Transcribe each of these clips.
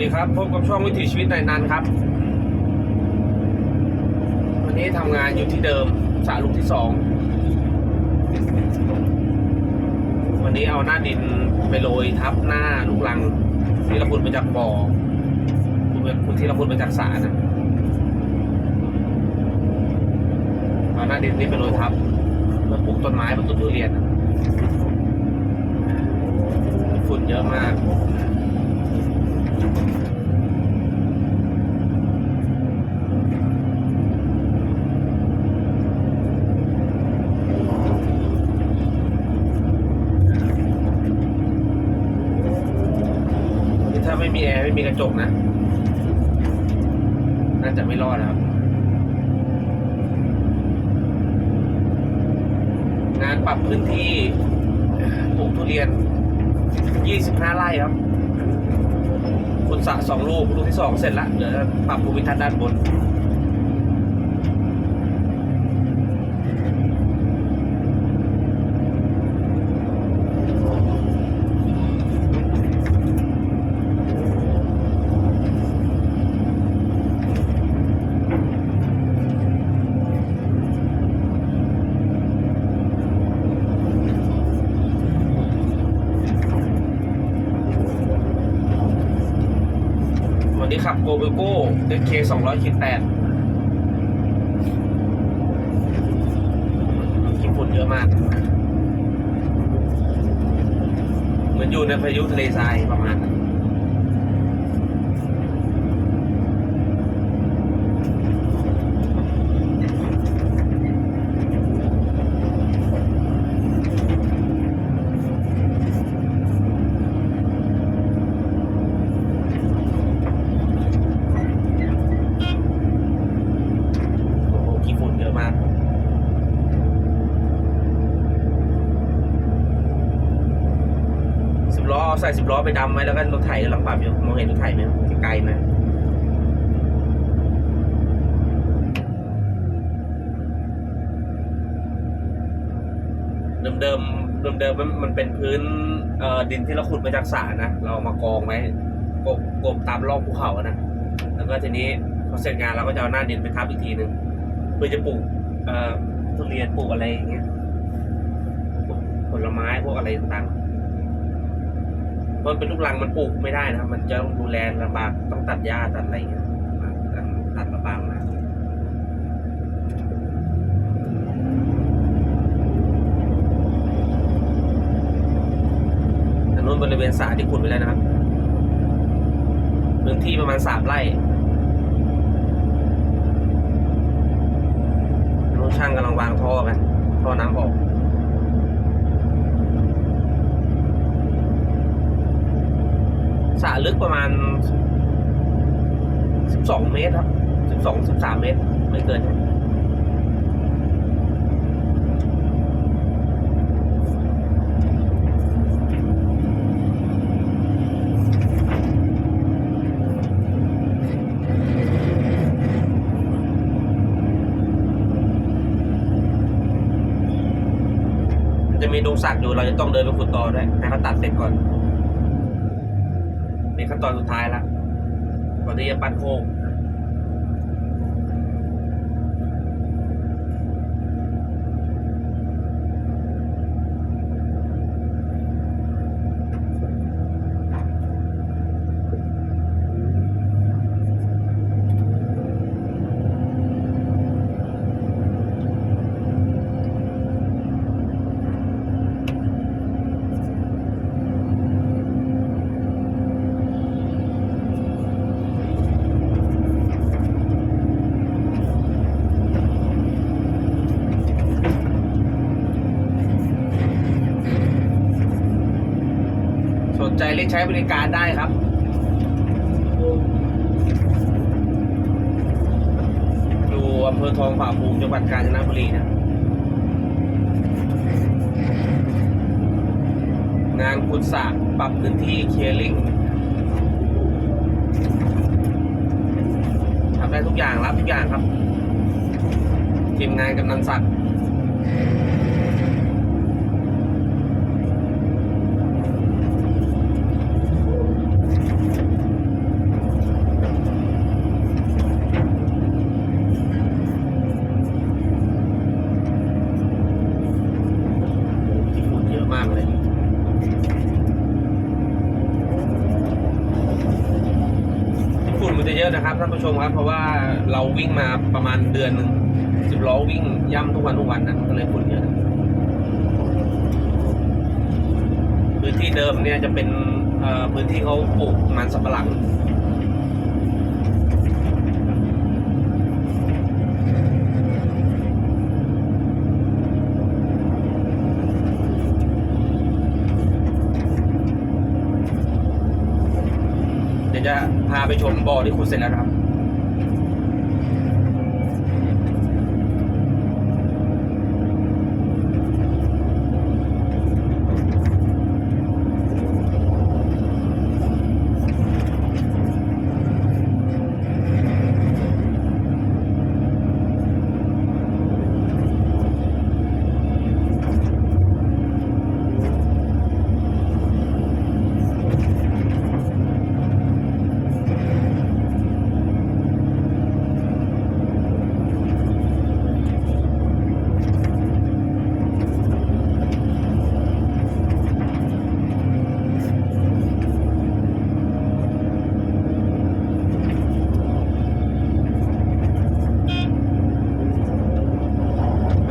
ดีครับพบกับช่องวิถีชีวิตในนันครับ วันนี้ทำงานอยู่ที่เดิมสาลูกที่สอง วันนี้เอาหน้าดินไปโรยทับหน้าลูกลังที่เราขุดมาจากบ่อคุณที่เราขุดมาจากสานะเอาหน้าดินนี้ไปโรยทับเพื่อปลูกต้นไม้บนต้นทุเรียนฝุ่นเยอะมาก ถ้าไม่มีแอร์ไม่มีกระจกนะ น่าจะไม่รอดนะครับ งานปรับพื้นที่ปลูกทุเรียน 25 ไร่ครับ คุณสะสองลูกลูกที่สองเสร็จแล้วเหลือปรับภูมิทัศน์ด้านบน นี้ขับโกเบโก้เดเคสองร้อยคิดแปดญี่ปุ่นเยอะมาก เหมือนอยู่ในพายุทะเลทรายประมาณนั้นโอ้โหขี้ฝุ่นเยอะมาก สิบล้อเอา ใส่สิบล้อไปดำไว้แล้วก็รถไถกำลังปรับอยู่มองเห็นรถไถไหมไกลไหมเดิมเดิมเดิมเดิมๆมันมันเป็นพื้นเอ่อดินที่เราขุดมาจากสระนะ เรามากองไว้กบกบตามรอบภูเขาอะนะ แล้วก็ทีนี้พอเสร็จงานเราก็จะเอาหน้าดินไปทับอีกทีหนึ่งเพื่อจะปลูกเอ่อทุเรียนปลูกอะไรอย่างเงี้ยปลูกผลไม้พวกอะไรต่างๆ เพราะเป็นลูกรังมันปลูกไม่ได้นะครับ มันจะต้องดูแลลำบากต้องตัดหญ้าตัดอะไรอย่างเงี้ยตัดตัดมะปรางมาถนนบริเวณสระที่ขุดไปแล้วนะครับพื้นที่ประมาณสามไร่น้องช่างกำลังวางท่อกันท่อน้ำออก สระลึกประมาณ12เมตรครับ12 13เมตร ไม่เกินจะมีดงสักอยู่เราจะต้องเดินไปขุดต่อด้วยให้เขาตัดเสร็จก่อน เป็นขั้นตอนสุดท้ายละก่อนที่จะปั้นโค้ง เรียกใช้บริการได้ครับอยู่อำเภอทองผาภูมิจังหวัดกาญจนบุรีนะงานขุดสระปรับพื้นที่เคลียร์ลิงทำได้ทุกอย่างรับทุกอย่างครับทีมงานกำนันศักดิ์ มากเลยฝุ่นมันจะเยอะนะครับ ท่านผู้ชมครับเพราะว่าเราวิ่งมาประมาณเดือนหนึ่งสิบล้อวิ่งย่ำทุกวันทุกวันนะก็เลยฝุ่นเยอะพื้นที่เดิมเนี่ยจะเป็นพื้นที่เขาปลูกมันสับปะหลัง เดี๋ยวจะพา ไปชมบ่อที่ขุดเสร็จแล้วนะครับ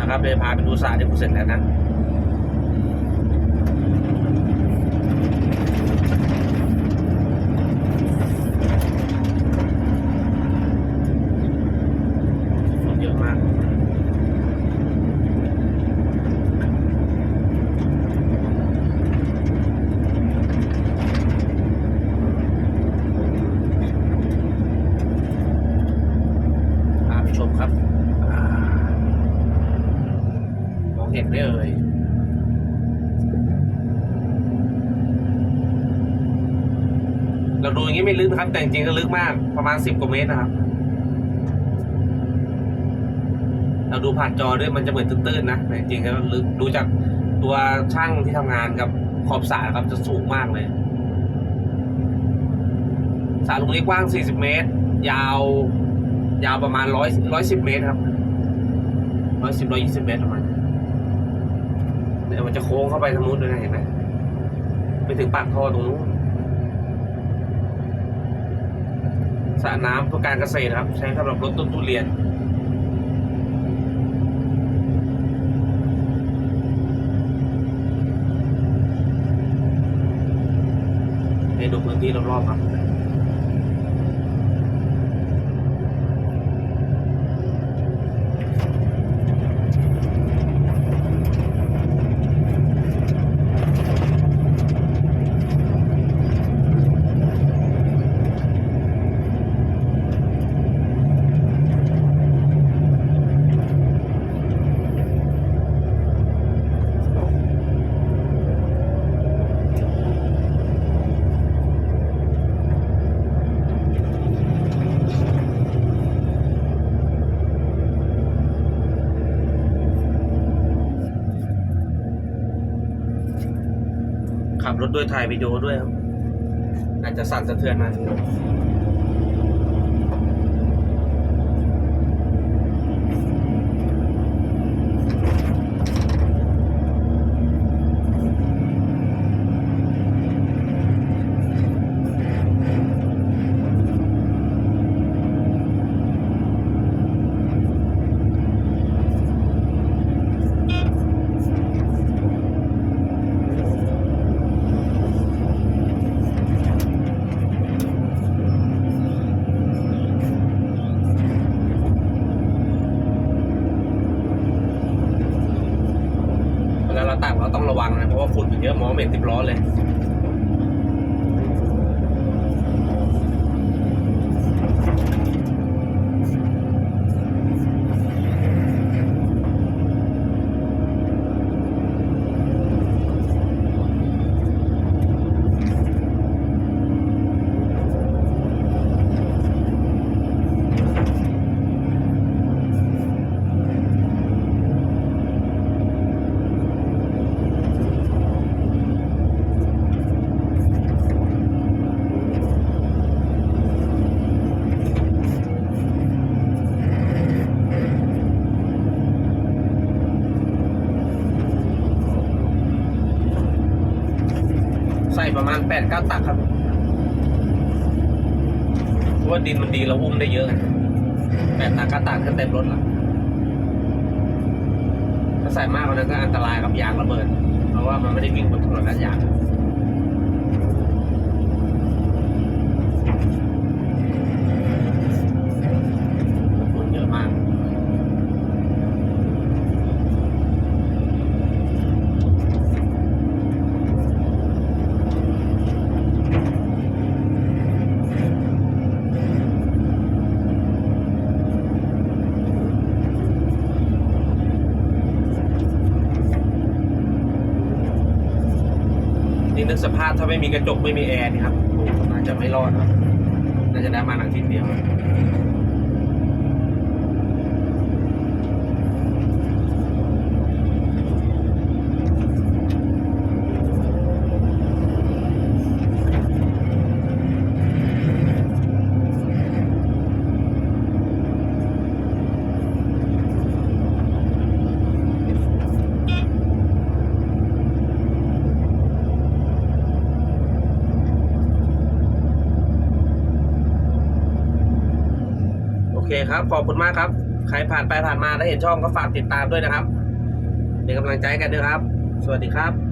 นะครับเลยพาไปดูสระที่ผมเสร็จแล้วนะ ฝุ่นเยอะมาก พาไปชมครับอ่ามองเห็นไหมเอ่ย เราดูอย่างนี้ ไม่ลึกนะครับ แต่จริงๆก็ลึกมากประมาณสิบกว่าเมตรนะครับเราดูผ่านจอด้วยมันจะเหมือนตื้นๆนะแต่จริงๆก็ลึกดูจากตัวช่างที่ทำงานกับขอบสระครับจะสูงมากเลยสระตรงนี้กว้าง 40 เมตร ยาว ยาวประมาณร้อยร้อยสิบเมตรครับร้อยสิบร้อยยี่สิบเมตรประมาณเดี๋ยวมันจะโค้งเข้าไปทางนู้นด้วยนะเห็นไหมไปถึงปากท่อตรงนู้น สระน้ำเพื่อการเกษตรครับ ใช้สำหรับรดต้นทุเรียน ให้ดูพื้นที่รอบๆครับ รถด้วยถ่ายวิดีโอด้วยครับอาจจะสั่นสะเทือนหนะ เวลาเราตักเราต้องระวังนะ เพราะว่าฝุ่นมัน เบรกติบล้อเลย แปดเก้าตักครับเพราะว่าดินมันดีเราอุ้มได้เยอะไงแปดตักเก้าตักก็เต็มรถละถ้าใส่มากกว่านั้นก็อันตรายกับยางระเบิด เพราะว่ามันไม่ได้วิ่งบนถนนลาดยางฝุ่นเยอะมาก นี่นึกสภาพ ถ้าไม่มีกระจกไม่มีแอร์นี่ครับโอ้น่าจะไม่รอดครับน่าจะได้มาหนังทีเดียว เคครับ ขอบคุณมากครับ ใครผ่านไปผ่านมาแล้วเห็นช่องก็ฝากติดตามด้วยนะครับ เป็นกำลังใจกันด้วยครับ สวัสดีครับ